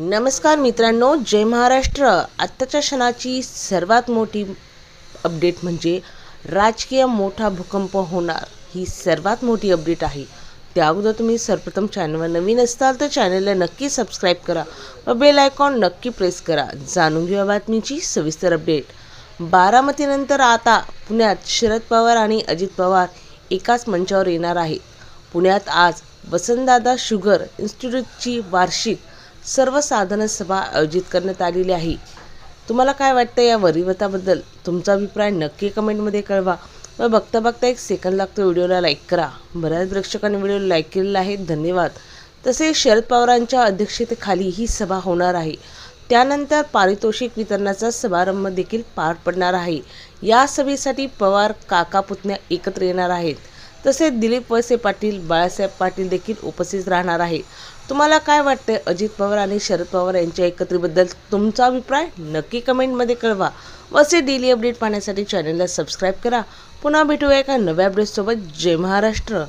नमस्कार मित्रांनो जय महाराष्ट्र. आत्ताच्या क्षणाची सर्वात मोठी अपडेट म्हणजे राजकीय मोठा भूकंप होणार. ही सर्वात मोठी अपडेट आहे. त्या अगोदर तुम्ही सर्वप्रथम चॅनलवर नवीन असताल तर चॅनलला नक्की सबस्क्राईब करा व बेल आयकॉन नक्की प्रेस करा. जाणून घेऊया बातमीची सविस्तर अपडेट बारामतीनंतर आता पुण्यात शरद पवार आणि अजित पवार एकाच मंचावर येणार आहेत. पुण्यात आज वसंतदादा शुगर इन्स्टिट्यूटची वार्षिक सर्व साधन सभा आयोजित करण्यात आलेली आहे. तुम्हाला काय वाटतं या वरिवताबद्दल? तुमचा अभिप्राय नक्की कमेंटमध्ये कळवा. व बघता बघता एक सेकंद लागतो व्हिडिओला लाईक करा. बऱ्याच प्रेक्षकांनी व्हिडिओ लाईक केलेला आहे. धन्यवाद. तसेच शरद पवारांच्या अध्यक्षतेखाली ही सभा होणार आहे. त्यानंतर पारितोषिक वितरणाचा समारंभ देखील पार पडणार आहे. या सभेसाठी पवार काका पुतण्या एकत्र येणार आहेत. तसेच दिलीप वळसे पाटील बाळासाहेब पाटील देखील उपस्थित राहणार आहे. तुम्हाला काय वाटते अजित पवार आणि शरद पवार यांच्या एकत्रीबद्दल तुमचा अभिप्राय? नक्की कमेंटमध्ये कळवा. व असे डेली अपडेट पाहण्यासाठी चॅनलला सबस्क्राईब करा. पुन्हा भेटूया एका नव्या अपडेटसोबत जय महाराष्ट्र.